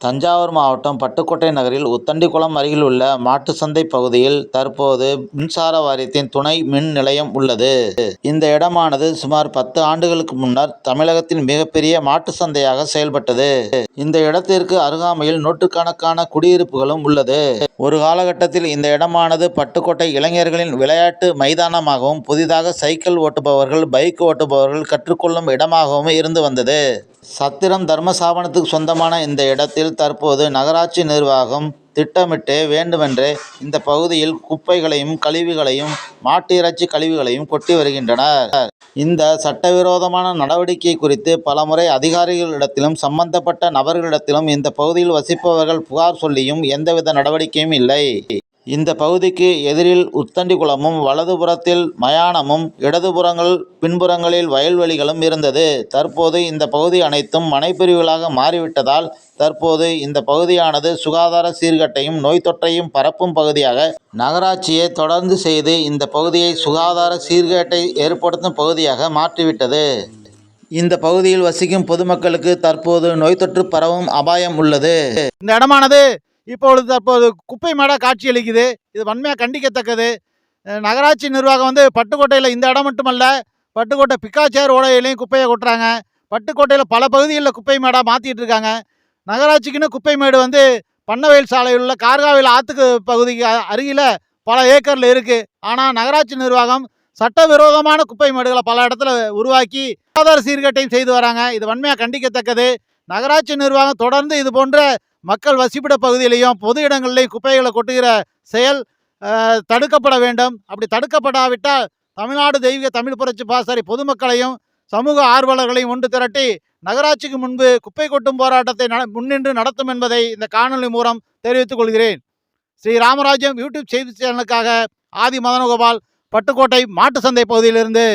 தஞ்சாவூர் மாவட்டம் பட்டுக்கோட்டை நகரில் உத்தண்டிக்குளம் அருகில் உள்ள மாட்டுச்சந்தை பகுதியில் தற்போது மின்சார வாரியத்தின் துணை மின் நிலையம் உள்ளது. இந்த இடமானது சுமார் பத்து ஆண்டுகளுக்கு முன்னர் தமிழகத்தின் மிகப்பெரிய மாட்டு சந்தையாக செயல்பட்டது. இந்த இடத்திற்கு அருகாமையில் நூற்றுக்கணக்கான குடியிருப்புகளும் உள்ளது. ஒரு காலகட்டத்தில் இந்த இடமானது பட்டுக்கோட்டை இளைஞர்களின் விளையாட்டு மைதானமாகவும் புதிதாக சைக்கிள் ஓட்டுபவர்கள் பைக் ஓட்டுபவர்கள் கற்றுக்கொள்ளும் இடமாகவும் இருந்து வந்தது. சத்திரம் தர்மஸ்தாபனத்துக்கு சொந்தமான இந்த இடத்தில் தற்போது நகராட்சி நிர்வாகம் திட்டமிட்டே வேண்டுமென்றே இந்த பகுதியில் குப்பைகளையும் கழிவுகளையும் மாட்டு இறைச்சி கழிவுகளையும் கொட்டி வருகின்றனர். இந்த சட்டவிரோதமான நடவடிக்கை குறித்து பலமுறை அதிகாரிகளிடத்திலும் சம்பந்தப்பட்ட நபர்களிடத்திலும் இந்த பகுதியில் வசிப்பவர்கள் புகார் சொல்லியும் எந்தவித நடவடிக்கையும் இல்லை. இந்த பகுதிக்கு எதிரில் உத்தண்டி குளமும் வலதுபுறத்தில் மயானமும் இடதுபுறங்கள் பின்புறங்களில் வயல்வெளிகளும் இருந்தது. தற்போது இந்த பகுதி அனைத்தும் மனைப்பிரிவுகளாக மாறிவிட்டதால் தற்போது இந்த பகுதியானது சுகாதார சீர்கேட்டையும் நோய்த்தொற்றையும் பரப்பும் பகுதியாக நகராட்சியை தொடர்ந்து செய்து இந்த பகுதியை சுகாதார சீர்கேட்டை ஏற்படுத்தும் பகுதியாக மாற்றிவிட்டது. இந்த பகுதியில் வசிக்கும் பொதுமக்களுக்கு தற்போது நோய்த்தொற்று பரவும் அபாயம் உள்ளது. இந்த இடமானது இப்பொழுது தற்போது குப்பை மேடாக காட்சியளிக்குது இது வன்மையாக கண்டிக்கத்தக்கது. நகராட்சி நிர்வாகம் வந்து பட்டுக்கோட்டையில் இந்த இடம் மட்டுமல்ல பட்டுக்கோட்டை பிக்காச்சேர் ஓடையிலையும் குப்பையை கொட்டுறாங்க. பட்டுக்கோட்டையில் பல பகுதிகளில் குப்பை மேடாக மாற்றிட்டு இருக்காங்க. நகராட்சிக்குன்னு குப்பை மேடு வந்து பண்ணவயல் சாலையில் உள்ள கார்காவில் ஆற்றுக்கு பகுதிக்கு அருகில் பல ஏக்கரில் இருக்குது ஆனால் நகராட்சி நிர்வாகம் சட்டவிரோதமான குப்பை மேடுகளை பல இடத்துல உருவாக்கி சுகாதார சீர்கேட்டையும் செய்து வராங்க. இது வன்மையாக கண்டிக்கத்தக்கது. நகராட்சி நிர்வாகம் தொடர்ந்து இது போன்ற மக்கள் வசிப்பிட பகுதியிலையும் பொது இடங்களிலையும் குப்பைகளை கொட்டுகிற செயல் தடுக்கப்பட வேண்டும். அப்படி தடுக்கப்படாவிட்டால் தமிழ்நாடு தெய்வீக தமிழ் புரட்சி பாசறை பொதுமக்களையும் சமூக ஆர்வலர்களையும் ஒன்று திரட்டி நகராட்சிக்கு முன்பு குப்பை கொட்டும் போராட்டத்தை நட முன்னின்று நடத்தும் என்பதை இந்த காணொலி மூலம் தெரிவித்துக் கொள்கிறேன். ஸ்ரீ ராமராஜ்யம் யூடியூப் செய்தி சேனலுக்காக ஆதி மதனகோபால் பட்டுக்கோட்டை மாட்டு சந்தை பகுதியிலிருந்து